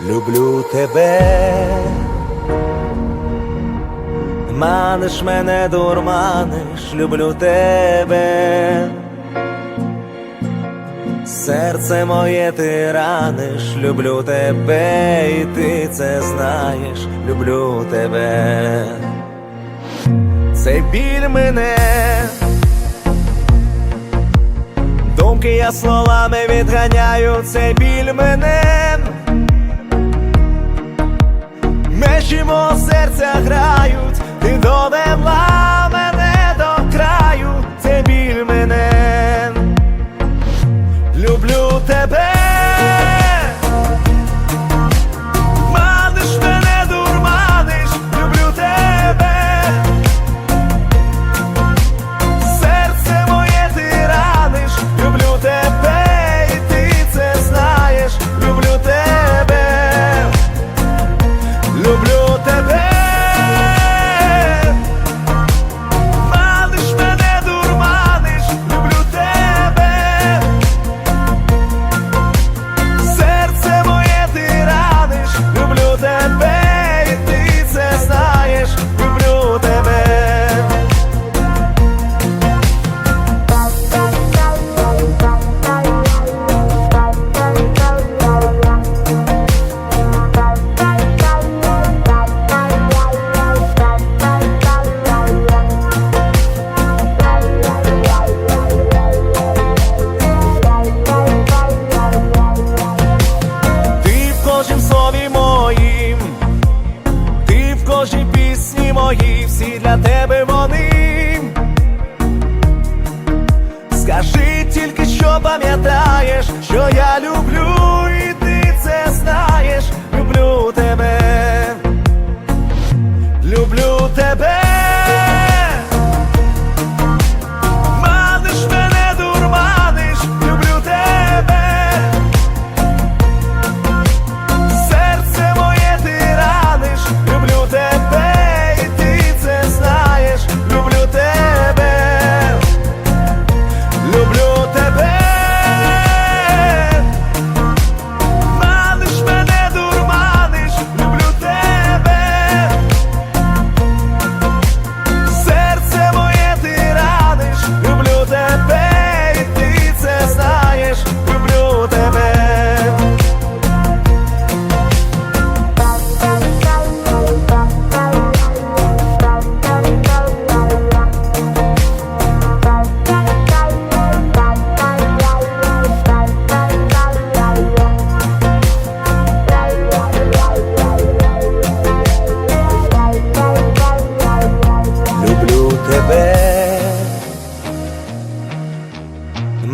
люблю тебе, маниш мене, дурманиш, люблю тебе, серце моє ти раниш, люблю тебе, і ти це знаєш, люблю тебе, цей біль мене. Думки я словами відганяю цей біль мене. Моїй, всі для тебе вони. Скажи тільки, що пам'ятаєш, що я люблю, і ти це знаєш, люблю тебе, люблю тебе.